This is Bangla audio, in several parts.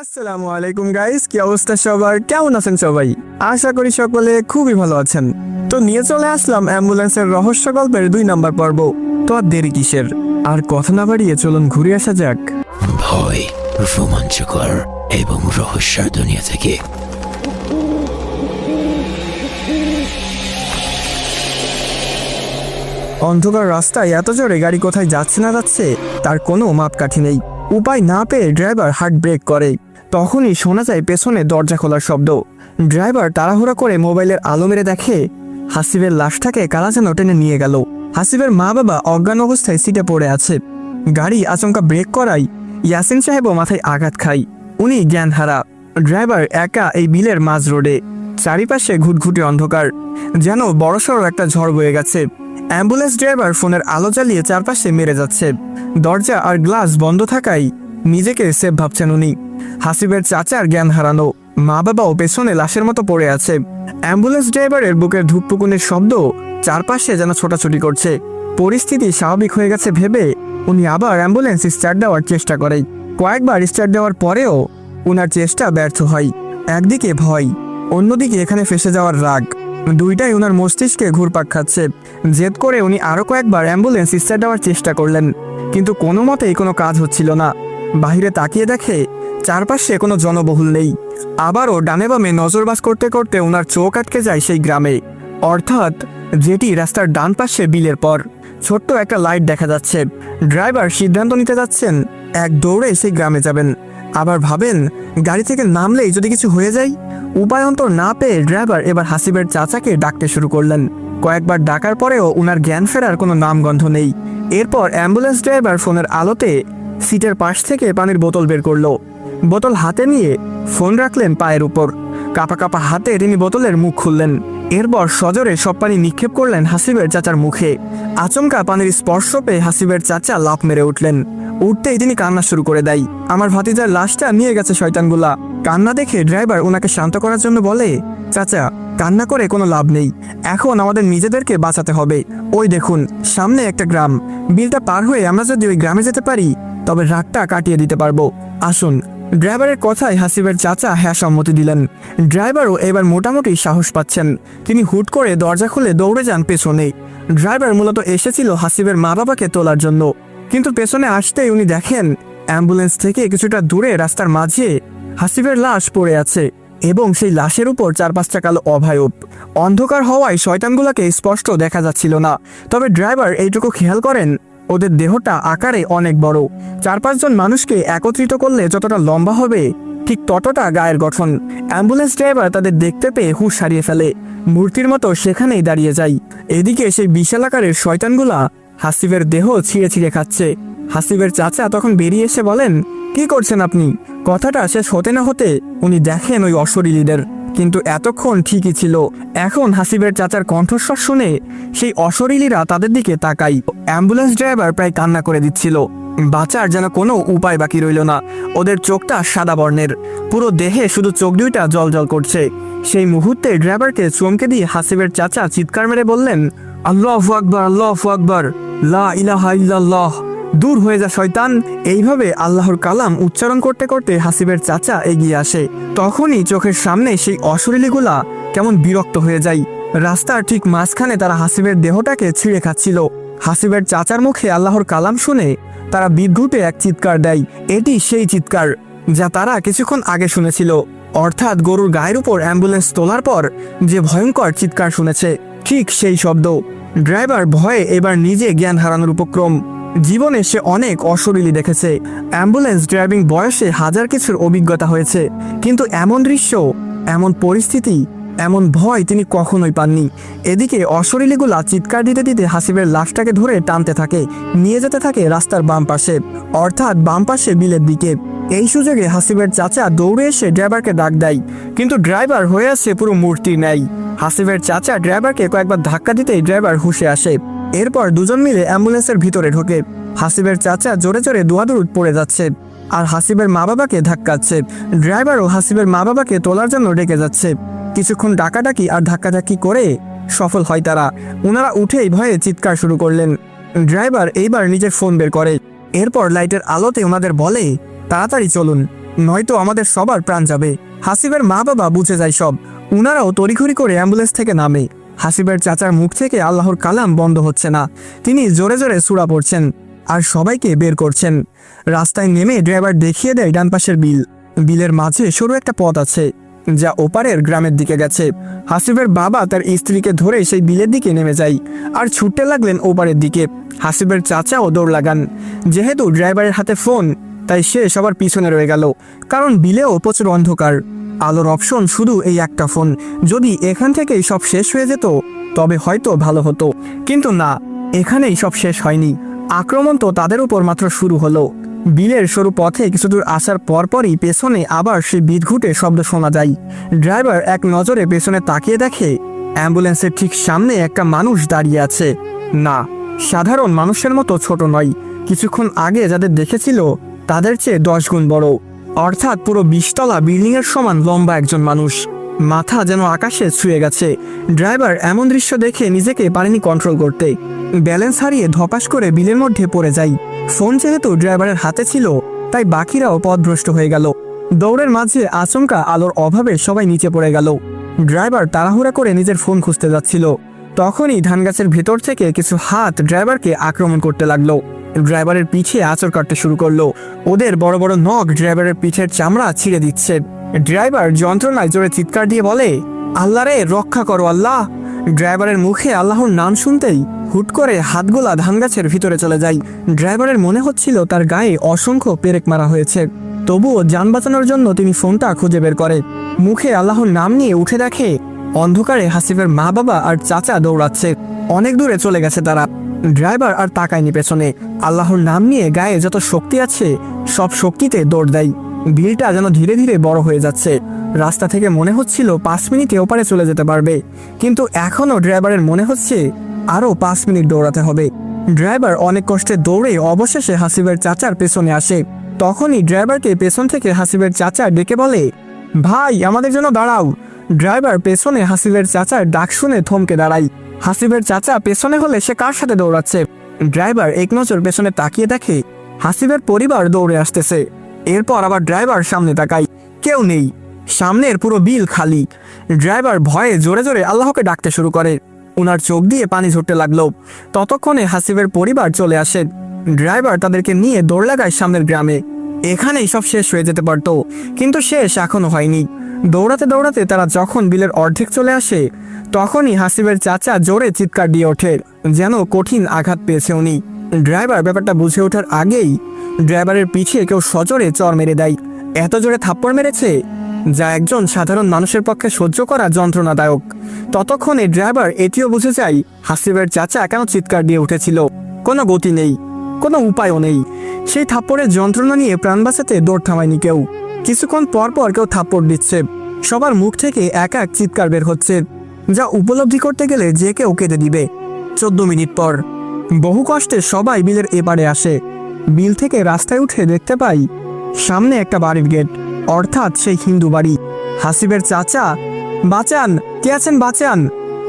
আসসালামু আলাইকুম গাইস কি অবস্থা সবার? কেমন আছেন সবাই? আশা করি সকলে খুবই ভালো আছেন। তো নিয়ে চলে আসলাম অ্যাম্বুলেন্সের রহস্য গল্পের দুই নাম্বার পর্ব। তো আর দেরি কিসের? আর কথা না বাড়িয়ে চলুন ঘুরে আসা যাক। ভয় রোমাঞ্চকর এবং রহস্যের দুনিয়া থেকে। অন্ধকার রাস্তায় এত জোরে গাড়ি কোথায় যাচ্ছে না যাচ্ছে তার কোনো মাপকাঠি নেই। উপায় না পেয়ে ড্রাইভার হার্ট ব্রেক করে। তখনই শোনা যায় পেছনে দরজা খোলার শব্দ। ড্রাইভার তাড়াহুড়া করে মোবাইলের আলো মেরে দেখে হাসিবের লাশটাকে কারা যেন টেনে নিয়ে গেল। হাসিবের মা বাবা অজ্ঞান অবস্থায় সিটে পড়ে আছে। গাড়ি আচমকা ব্রেক করাই ইয়াসিন সাহেবও মাথায় আঘাত খায়। উনি জ্ঞান হারা ড্রাইভার একা এই বিলের মাঝ রোডে। চারিপাশে ঘুটঘুটে অন্ধকার। যেন বড়সড় একটা ঝড় বয়ে গেছে। অ্যাম্বুলেন্স ড্রাইভার ফোনের আলো জ্বালিয়ে চারপাশে মেরে যাচ্ছে। দরজা আর গ্লাস বন্ধ থাকায় নিজেকে সেফ ভাবছেন উনি। হাসিবের চাচার জ্ঞান হারানো, মা বাবাও পেছনে লাশের মতো পড়ে আছে। অ্যাম্বুলেন্স ড্রাইভারের বুকের ধূপপুকুনের শব্দ চারপাশে যেন ছোটাছুটি করছে। পরিস্থিতি স্বাভাবিক হয়ে গেছে ভেবে উনি আবার অ্যাম্বুলেন্স স্টার্ট দেওয়ার চেষ্টা করে। কয়েকবার স্টার্ট দেওয়ার পরেও উনার চেষ্টা ব্যর্থ হয়, একদিকে ভয়, অন্যদিকে এখানে ফেসে যাওয়ার রাগ। দুইটাই ওনার মস্তিষ্কে ঘুরপাক খাচ্ছে। জেদ করে উনি আরও কয়েকবার অ্যাম্বুলেন্স স্টার্ট দেওয়ার চেষ্টা করলেন, কিন্তু কোনো মতেই কোনো কাজ হচ্ছিল না। বাইরে তাকিয়ে দেখে চারপাশে কোনো জনবহুল নেই। আবারও ডানে বামে নজরবাজ করতে করতে ওনার চোখ আটকে যায় সেই গ্রামে। অর্থাৎ যেটি রাস্তার ডান পাশে বিলের পর। ছোট্ট একটা লাইট দেখা যাচ্ছে। ড্রাইভার সিদ্ধান্ত নিতে যাচ্ছেন, এক দৌড়ে সেই গ্রামে যাবেন। আবার ভাবেন, গাড়ি থেকে নামলেই যদি কিছু হয়ে যায় উপায়ন্তর না পেয়ে ড্রাইভার এবার হাসিবের চাচাকে ডাকতে শুরু করলেন। কয়েকবার ডাকার পরেও উনার জ্ঞান ফেরার কোনো নামগন্ধ নেই। এরপর অ্যাম্বুলেন্স ড্রাইভার ফোনের আলোতে সিটের পাশ থেকে পানির বোতল বের করল। বোতল হাতে নিয়ে ফোন রাখলেন পায়ের উপর। কাপা কাপা হাতে তিনি বোতলের মুখ খুললেন। এরপর সজোরে সব পানি নিক্ষেপ করলেন হাসিবের চাচার মুখে। আচমকা পানির স্পর্শ পেয়ে হাসিবের চাচা লাফ মেরে উঠলেন। উঠতেই তিনি কান্না শুরু করে দেয়। আমার ভাতিজার লাশটা নিয়ে গেছে শয়তানগুলা। কান্না দেখে ড্রাইভার ওনাকে শান্ত করার জন্য বলে, চাচা, কান্না করে কোনো লাভ নেই। এখন আমাদের নিজেদেরকে বাঁচাতে হবে। ওই দেখুন, সামনে একটা গ্রাম। বিলটা পার হয়ে আমরা যদি ওই গ্রামে যেতে পারি, তবে রাগটা কাটিয়ে দিতে পারব। আসুন। ড্রাইভারের কথায় হাসিবের চাচা হ্যাঁ সম্মতি দিলেন। ড্রাইভারও এবার মোটামুটি সাহস পাচ্ছেন। তিনি হুট করে দরজা খুলে দৌড়ে যান পেছনে ড্রাইভার মূলত এসেছিল হাসিবের মা বাবাকে তোলার জন্য। কিন্তু পেছনে আসতেই উনি দেখেন, অ্যাম্বুলেন্স থেকে কিছুটা দূরে রাস্তার মাঝে হাসিবের লাশ পড়ে আছে এবং সেই লাশের উপর চার পাঁচটা কালো অভায়ব অন্ধকার হওয়ায় শয়তানগুলোকে স্পষ্ট দেখা যাচ্ছিল না। তবে ড্রাইভার এইটুকু খেয়াল করেন ওদের দেহটা আকারে অনেক বড়। চার পাঁচজন মানুষকে একত্রিত করলে যতটা লম্বা হবে, ঠিক ততটা গায়ের গঠন। অ্যাম্বুলেন্স ড্রাইভার তাদের দেখতে পেয়ে হুঁশ হারিয়ে ফেলে। মূর্তির মতো সেখানেই দাঁড়িয়ে যাই এদিকে সেই বিশাল আকারের শয়তানগুলা হাসিবের দেহ ছিঁড়ে ছিঁড়ে খাচ্ছে। হাসিবের চাচা তখন বেরিয়ে এসে বলেন কি করছেন আপনি? কথাটা শেষ হতে না হতে উনি দেখেন ওই অশরীরীদের কিন্তু এতক্ষণ ঠিকই ছিল। এখন হাসিবের চাচার কণ্ঠস্বর শুনে সেই অশরীরীরা তাদের দিকে তাকাই। অ্যাম্বুলেন্স ড্রাইভার প্রায় কান্না করে দিচ্ছিল। বাঁচার যেন কোনো উপায় বাকি রইল না। ওদের চোখটা সাদা বর্ণের। পুরো দেহে শুধু চোখ দুইটা জল জল করছে। সেই মুহূর্তে ড্রাইভারকে চমকে দিয়ে হাসিবের চাচা চিৎকার মেরে বললেন, আল্লাহ আকবর আল্লাহ আকবর। লা ইলাহা ইল্লাল্লাহ। দূর হয়ে যা শয়তান। এইভাবে আল্লাহর কালাম উচ্চারণ করতে করতে হাসিবের চাচা এগিয়ে আসে। তখনই চোখের সামনে সেই অশরীলীগুলা কেমন বিরক্ত হয়ে যায়। রাস্তার ঠিক মাঝখানে তারা হাসিবের দেহটাকে ছিঁড়ে খাচ্ছিল। হাসিবের চাচার মুখে আল্লাহর কালাম শুনে তারা বিদ্যুতে এক চিৎকার দেয়। এটি সেই চিৎকার যা তারা কিছুক্ষণ আগে শুনেছিল। অর্থাৎ গরুর গায়ের উপর অ্যাম্বুলেন্স তোলার পর যে ভয়ঙ্কর চিৎকার শুনেছে, ঠিক সেই শব্দ। ড্রাইভার ভয়ে এবার নিজে জ্ঞান হারানোর উপক্রম। জীবনে সে অনেক অশরীরী দেখেছে। অ্যাম্বুলেন্স ড্রাইভিং বয়সে হাজার কিছুর অভিজ্ঞতা হয়েছে। কিন্তু এমন দৃশ্য, এমন পরিস্থিতি, এমন ভয় তিনি কখনোই পাননি। এদিকে অশরীলীগুলা চিৎকার দিতে দিতে হাসিবের লাশটাকে ধরে টানতে থাকে, নিয়ে যেতে থাকে রাস্তার বাম পাশে। অর্থাৎ বাম পাশে বিলের দিকে। এই সুযোগে হাসিবের চাচা দৌড়ে এসে ড্রাইভারকে ডাক দেয়। কিন্তু ড্রাইভার হয়ে আসে পুরো মূর্তি নেয় হাসিবের চাচা ড্রাইভারকে কয়েকবার ধাক্কা দিতেই ড্রাইভার হুশে আসে। এরপর দুজন মিলে অ্যাম্বুলেন্সের ভিতরে ঢোকে। হাসিবের চাচা জোরে জোরে দোয়াদুরুদ পড়ে যাচ্ছে আর হাসিবের মা বাবাকে ধাক্কাচ্ছে। ড্রাইভারও হাসিবের মা বাবাকে তোলার জন্য ডেকে যাচ্ছে। কিছুক্ষণ ডাকাডাকি আর ধাক্কাধাক্কি করে সফল হয় তারা। ওনারা উঠেই ভয়ে চিৎকার শুরু করলেন। ড্রাইভার এইবার নিজের ফোন বের করে। এরপর লাইটের আলোতে ওনাদের বলে, তাড়াতাড়ি চলুন, নয়তো আমাদের সবার প্রাণ যাবে। হাসিবের মা বাবা বুঝে যায় সব। উনারাও তড়িঘড়ি করে অ্যাম্বুলেন্স থেকে নামে। হাসিবের চাচার মুখ থেকে আল্লাহর কালাম বন্ধ হচ্ছে না। তিনি জোরে জোরে সুরা পড়ছেন আর সবাইকে বের করছেন। রাস্তায় নেমে ড্রাইভার দেখিয়ে দেয় ডান পাশের বিল। বিলের মাঝে সরু একটা পথ আছে, যা ওপারের গ্রামের দিকে গেছে। হাসিবের বাবা তার স্ত্রীকে ধরে সেই বিলের দিকে নেমে যায় আর ছুটতে লাগলেন ওপারের দিকে। হাসিবের চাচাও দৌড় লাগান। যেহেতু ড্রাইভারের হাতে ফোন, তাই সে সবার পিছনে রয়ে গেল, কারণ বিলেও প্রচুর অন্ধকার। আলোর অপশন শুধু এই একটা ফোন। যদি এখান থেকেই সব শেষ হয়ে যেত, তবে হয়তো ভালো হতো। কিন্তু না, এখানেই সব শেষ হয়নি। আক্রমণ তো তাদের উপর মাত্র শুরু হলো। বিলের সরু পথে কিছুদূর আসার পরপরই পেছনে আবার সেই বিদঘুটে শব্দ শোনা যায়। ড্রাইভার এক নজরে পেছনে তাকিয়ে দেখে, অ্যাম্বুলেন্সের ঠিক সামনে একটা মানুষ দাঁড়িয়ে আছে। না, সাধারণ মানুষের মতো ছোট নয়। কিছুক্ষণ আগে যাদের দেখেছিল, তাদের চেয়ে দশ গুণ বড়। অর্থাৎ পুরো বিশতলা বিল্ডিংয়ের সমান লম্বা একজন মানুষ। মাথা যেন আকাশে ছুঁয়ে গেছে। ড্রাইভার এমন দৃশ্য দেখে নিজেকে পারেনি কন্ট্রোল করতে। ব্যালেন্স হারিয়ে ধপাস করে বিলের মধ্যে পড়ে যাই। ফোন যেহেতু ড্রাইভারের হাতে ছিল, তাই বাকিরাও পথভ্রষ্ট হয়ে গেল। দৌড়ের মাঝে আচমকা আলোর অভাবে সবাই নিচে পড়ে গেল। ড্রাইভার তাড়াহুড়া করে নিজের ফোন খুঁজতে যাচ্ছিল। তখনই ধানগাছের ভেতর থেকে কিছু হাত ড্রাইভারকে আক্রমণ করতে লাগল। ড্রাইভারের পিঠে আঁচড় কাটতে শুরু করল। ওদের বড় বড় নখ ড্রাইভারের পিঠের চামড়া ছিঁড়ে দিচ্ছে। ড্রাইভার যন্ত্রণায় জোরে চিৎকার দিয়ে বলে আল্লাহ রে রক্ষা করো আল্লাহ। ড্রাইভারের মুখে আল্লাহর নাম শুনতেই হুট করে হাতগোলা ধানগাছের ভিতরে চলে যায়। ড্রাইভারের মনে হচ্ছিল তার গায়ে অসংখ্য পেরেক মারা হয়েছে। তবুও যান বাঁচানোর জন্য তিনি ফোনটা খুঁজে বের করে। মুখে আল্লাহর নাম নিয়ে উঠে দেখে অন্ধকারে হাসিফের মা বাবা আর চাচা দৌড়াচ্ছে। অনেক দূরে চলে গেছে তারা। ড্রাইভার আর তাকায়নি পেছনে। আল্লাহর নাম নিয়ে গায়ে যত শক্তি আছে, সব শক্তিতে দৌড় দেয়। ভিড়টা যেন ধীরে ধীরে বড় হয়ে যাচ্ছে। রাস্তা থেকে মনে হচ্ছিল পাঁচ মিনিটে ওপারে চলে যেতে পারবে। কিন্তু এখনও ড্রাইভারের মনে হচ্ছে আরও পাঁচ মিনিট দৌড়াতে হবে। ড্রাইভার অনেক কষ্টে দৌড়ে অবশেষে হাসিবের চাচার পেছনে আসে। তখনই ড্রাইভারকে পেছন থেকে হাসিবের চাচা ডেকে বলে, ভাই, আমাদের জন্য দাঁড়াও। ড্রাইভার পেছনে হাসিবের চাচার ডাক শুনে থমকে দাঁড়াই হাসিবের চাচা পেছনে হলে সে কার সাথে দৌড়াচ্ছে? ড্রাইভার এক নজর পেছনে তাকিয়ে দেখে, হাসিবের পরিবার দৌড়ে আসতেছে। এরপর আবার ড্রাইভার সামনে তাকাই কেউ নেই। সামনের পুরো বিল খালি। ড্রাইভার ভয়ে জোরে জোরে আল্লাহকে ডাকতে শুরু করে। ওনার চোখ দিয়ে পানি ঝরতে লাগল। ততক্ষণে হাসিবের পরিবার চলে আসে। ড্রাইভার তাদেরকে নিয়ে দৌড় লাগায় সামনের গ্রামে। এখানেই সব শেষ হয়ে যেতে পারত। কিন্তু শেষ এখনও হয়নি। দৌড়াতে দৌড়াতে তারা যখন বিলের অর্ধেক চলে আসে, তখনই হাসিবের চাচা জোরে চিৎকার দিয়ে ওঠে, যেন কঠিন আঘাত পেয়েছে উনি। ড্রাইভার ব্যাপারটা বুঝে ওঠার আগেই ড্রাইভারের পিঠে কেউ সজোরে চর মেরে দেয়। এত জোরে থাপ্পড় মেরেছে যা একজন সাধারণ মানুষের পক্ষে সহ্য করা যন্ত্রণাদায়ক। ততক্ষণে ড্রাইভার এটিও বুঝে যায়, হাসিবের চাচা কেন চিৎকার দিয়ে উঠেছিল। কোনো গতি নেই, কোনো উপায়ও নেই। সেই থাপ্পড়ের যন্ত্রণা নিয়ে প্রাণ বাঁচাতে দৌড় থামায়নি কেউ। কিছুক্ষণ পর পর কেউ থাপ্পড় দিচ্ছে। সবার মুখ থেকে এক এক চিৎকার বের হচ্ছে, যা উপলব্ধি করতে গেলে যে কেউ কেঁদে দিবে। চোদ্দ মিনিট পর, বহু কষ্টে সবাই বিলের এপারে আসে। বিল থেকে রাস্তায় উঠে দেখতে পাই, সামনে একটা বাড়ির গেট, অর্থাৎ সেই হিন্দু বাড়ি। হাসিবের চাচা, বাঁচান, কে আছেন, বাঁচান?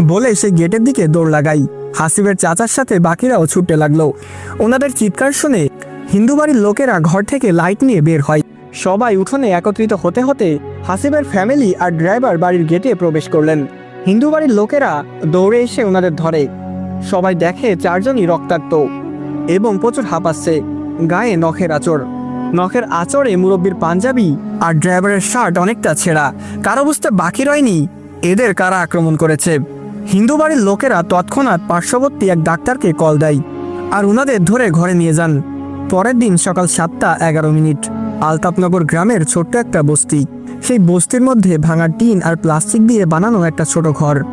বলে সেই গেটের দিকে দৌড় লাগাই। হাসিবের চাচার সাথে বাকিরাও ছুটতে লাগল। ওনাদের চিৎকার শুনে হিন্দু বাড়ির লোকেরা ঘর থেকে লাইট নিয়ে বের হয়। সবাই উঠোনে একত্রিত হতে হতে হাসিবের ফ্যামিলি আর ড্রাইভার বাড়ির গেটে প্রবেশ করলেন। হিন্দু বাড়ির লোকেরা দৌড়ে এসে ওনাদের ধরে। সবাই দেখে চারজনই রক্তাক্ত এবং প্রচুর হাঁপাচ্ছে গায়ে নখের আচর নখের আচরে মুরব্বীর পাঞ্জাবি আর ড্রাইভারের শার্ট অনেকটা ছেঁড়া। কারও বুঝতে বাকি রয়নি, এদের কারা আক্রমণ করেছে? হিন্দু বাড়ির লোকেরা তৎক্ষণাৎ পার্শ্ববর্তী এক ডাক্তারকে কল দেয় আর উনাদের ধরে ঘরে নিয়ে যান। পরের দিন সকাল সাতটা এগারো মিনিট। আলতাপনগর গ্রামের ছোট্ট একটা বস্তি। সেই বস্তির মধ্যে ভাঙা টিন আর প্লাস্টিক দিয়ে বানানো একটা ছোট ঘর।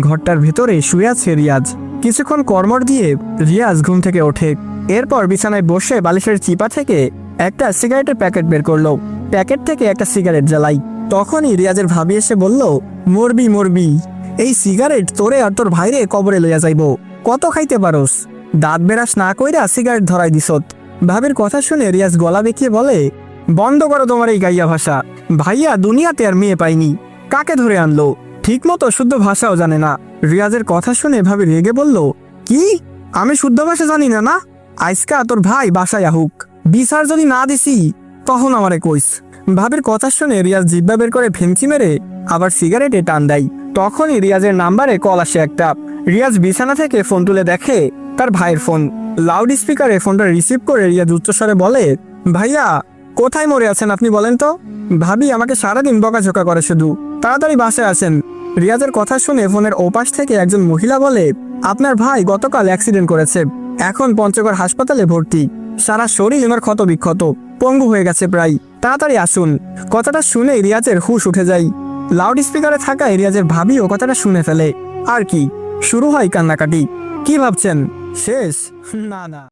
ঘরটার ভেতরে শুয়ে আছে রিয়াজ। কিছুক্ষণ কর্মর দিয়ে রিয়াজ ঘুম থেকে ওঠে। এরপর বিছানায় বসে বালিশের চিপা থেকে একটা সিগারেটের প্যাকেট বের করল। প্যাকেট থেকে একটা সিগারেট জ্বালাই। তখনই রিয়াজের ভাবি এসে বলল, মরবি মরবি। এই সিগারেট তোরে আর তোর ভাইরে কবরে লইয়া যাইব। কত খাইতে পারোস? দাঁত বেরাস না কইরা সিগারেট ধরাই দিছত ভাবির কথা শুনে রিয়াজ গলা বেঁকিয়ে বলে বন্ধ করো তোমার এই গাইয়া ভাষা। ভাইয়া, দুনিয়াতে আর মেয়ে পাইনি। কাকে ধরে আনলো? ঠিক মতো শুদ্ধ ভাষাও জানে না। রিয়াজের কথা শুনে ভাবি রেগে বলল, কি? আমি শুদ্ধ ভাষা জানি না না? আইসকা তোর ভাই বাসায় আহুক। বিচার যদি না দিছি, তখন আমারে কইস। ভাবির কথা শুনে রিয়াজ জিব্বা বের করে ভেঙচি মেরে আবার সিগারেটে টান দেয়। তখনই রিয়াজের নাম্বারে কল আসে একটা। রিয়াজ বিছানা থেকে ফোন তুলে দেখে তার ভাইয়ের ফোন। লাউড স্পিকারে ফোনটা রিসিভ করে রিয়াজ উচ্চস্বরে বলে, ভাইয়া কোথায় মরে আছেন আপনি বলেন তো? ভাবি আমাকে সারাদিন বকাঝোকা করে শুধু। তাড়াতাড়ি বাসায় আসেন। রিয়াজের কথা শুনে ফোনের ওপাশ থেকে একজন মহিলা বলে, আপনার ভাই গতকাল অ্যাক্সিডেন্ট করেছে। এখন পঞ্চগড় হাসপাতালে ভর্তি। সারা শরীর ওনার ক্ষত বিক্ষত পঙ্গু হয়ে গেছে প্রায়। তাড়াতাড়ি আসুন। কথাটা শুনে রিয়াজের হুশ উঠে যায়। লাউড স্পিকারে থাকা রিয়াজের ভাবিও কথাটা শুনে ফেলে। আর কি? শুরু হয় কান্নাকাটি। কি ভাবছেন? শেষ? না না।